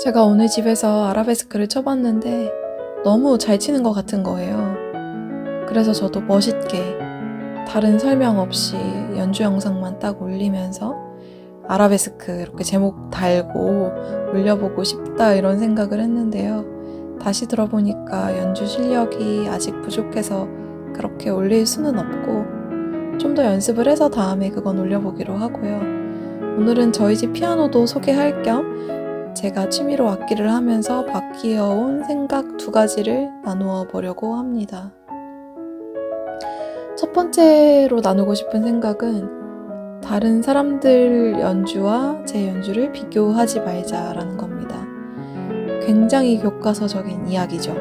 제가 오늘 집에서 아라베스크를 쳐봤는데 너무 잘 치는 것 같은 거예요. 그래서 저도 멋있게 다른 설명 없이 연주 영상만 딱 올리면서 아라베스크 이렇게 제목 달고 올려보고 싶다 이런 생각을 했는데요. 다시 들어보니까 연주 실력이 아직 부족해서 그렇게 올릴 수는 없고 좀 더 연습을 해서 다음에 그건 올려보기로 하고요. 오늘은 저희 집 피아노도 소개할 겸 제가 취미로 악기를 하면서 바뀌어온 생각 두 가지를 나누어 보려고 합니다. 첫 번째로 나누고 싶은 생각은 다른 사람들 연주와 제 연주를 비교하지 말자라는 겁니다. 굉장히 교과서적인 이야기죠.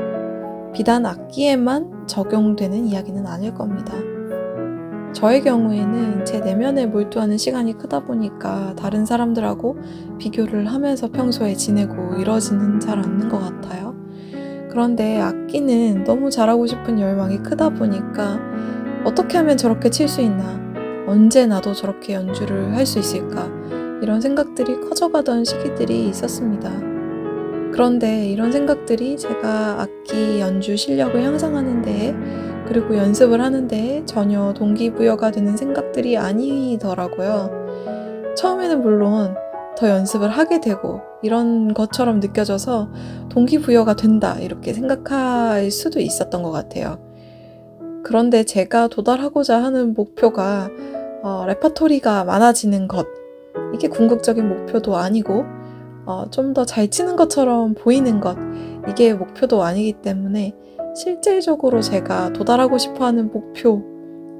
비단 악기에만 적용되는 이야기는 아닐 겁니다. 저의 경우에는 제 내면에 몰두하는 시간이 크다 보니까 다른 사람들하고 비교를 하면서 평소에 지내고 이러지는 잘 않는 것 같아요. 그런데 악기는 너무 잘하고 싶은 열망이 크다 보니까 어떻게 하면 저렇게 칠 수 있나? 언제 나도 저렇게 연주를 할 수 있을까? 이런 생각들이 커져가던 시기들이 있었습니다. 그런데 이런 생각들이 제가 악기 연주 실력을 향상하는 데에 그리고 연습을 하는데 전혀 동기부여가 되는 생각들이 아니더라고요. 처음에는 물론 더 연습을 하게 되고 이런 것처럼 느껴져서 동기부여가 된다 이렇게 생각할 수도 있었던 것 같아요. 그런데 제가 도달하고자 하는 목표가 어, 레파토리가 많아지는 것 이게 궁극적인 목표도 아니고 어, 좀 더 잘 치는 것처럼 보이는 것 이게 목표도 아니기 때문에 실질적으로 제가 도달하고 싶어 하는 목표,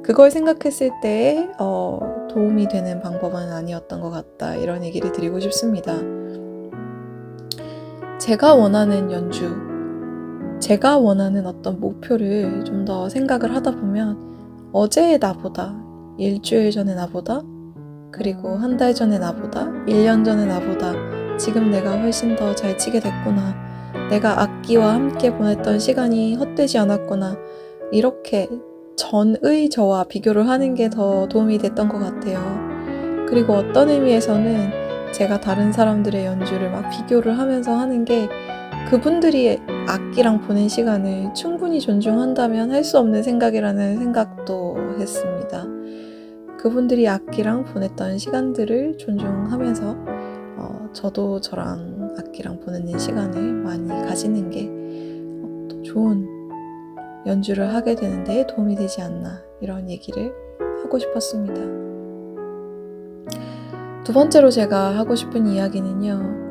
그걸 생각했을 때, 어, 도움이 되는 방법은 아니었던 것 같다. 이런 얘기를 드리고 싶습니다. 제가 원하는 연주, 제가 원하는 어떤 목표를 좀 더 생각을 하다 보면, 어제의 나보다, 일주일 전의 나보다, 그리고 한 달 전의 나보다, 1년 전의 나보다, 지금 내가 훨씬 더 잘 치게 됐구나. 내가 악기와 함께 보냈던 시간이 헛되지 않았구나. 이렇게 전의 저와 비교를 하는 게 더 도움이 됐던 것 같아요. 그리고 어떤 의미에서는 제가 다른 사람들의 연주를 막 비교를 하면서 하는 게 그분들이 악기랑 보낸 시간을 충분히 존중한다면 할 수 없는 생각이라는 생각도 했습니다. 그분들이 악기랑 보냈던 시간들을 존중하면서 어, 저도 저랑 악기랑 보내는 시간을 많이 가지는 게더 좋은 연주를 하게 되는데 도움이 되지 않나 이런 얘기를 하고 싶었습니다. 두 번째로 제가 하고 싶은 이야기는요.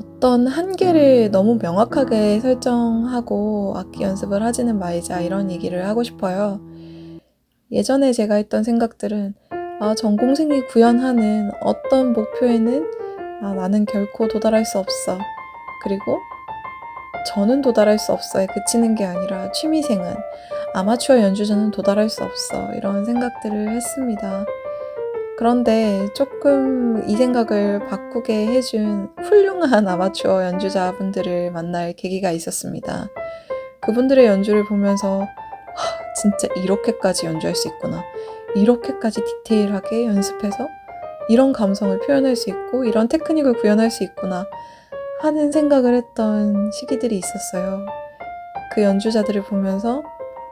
어떤 한계를 너무 명확하게 설정하고 악기 연습을 하지는 말자 이런 얘기를 하고 싶어요. 예전에 제가 했던 생각들은 아, 전공생이 구현하는 어떤 목표에는 아, 나는 결코 도달할 수 없어. 그리고 저는 도달할 수 없어에 그치는 게 아니라 취미생은 아마추어 연주자는 도달할 수 없어. 이런 생각들을 했습니다. 그런데 조금 이 생각을 바꾸게 해준 훌륭한 아마추어 연주자분들을 만날 계기가 있었습니다. 그분들의 연주를 보면서 하, 진짜 이렇게까지 연주할 수 있구나. 이렇게까지 디테일하게 연습해서 이런 감성을 표현할 수 있고 이런 테크닉을 구현할 수 있구나 하는 생각을 했던 시기들이 있었어요. 그 연주자들을 보면서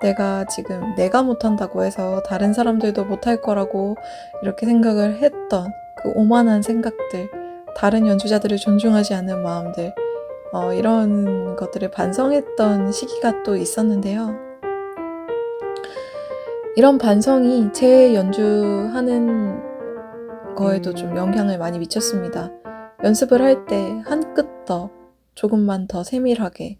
내가 지금 내가 못한다고 해서 다른 사람들도 못할 거라고 이렇게 생각을 했던 그 오만한 생각들, 다른 연주자들을 존중하지 않는 마음들, 어, 이런 것들을 반성했던 시기가 또 있었는데요. 이런 반성이 제 연주하는 거에도 좀 영향을 많이 미쳤습니다. 연습을 할 때 한 끗 더, 조금만 더 세밀하게,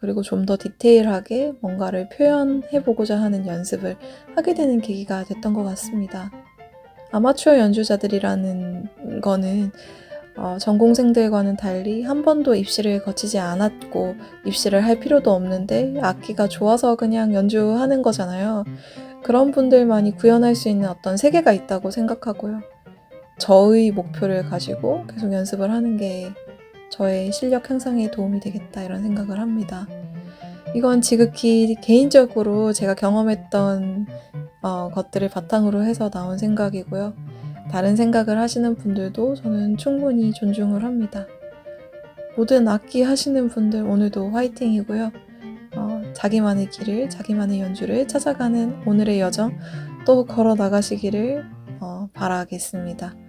그리고 좀 더 디테일하게 뭔가를 표현해 보고자 하는 연습을 하게 되는 계기가 됐던 것 같습니다. 아마추어 연주자들이라는 거는 어, 전공생들과는 달리 한 번도 입시를 거치지 않았고 입시를 할 필요도 없는데 악기가 좋아서 그냥 연주하는 거잖아요. 그런 분들만이 구현할 수 있는 어떤 세계가 있다고 생각하고요. 저의 목표를 가지고 계속 연습을 하는 게 저의 실력 향상에 도움이 되겠다 이런 생각을 합니다. 이건 지극히 개인적으로 제가 경험했던 어, 것들을 바탕으로 해서 나온 생각이고요. 다른 생각을 하시는 분들도 저는 충분히 존중을 합니다. 모든 악기 하시는 분들 오늘도 화이팅이고요. 어, 자기만의 길을, 자기만의 연주를 찾아가는 오늘의 여정 또 걸어 나가시기를 어, 바라겠습니다.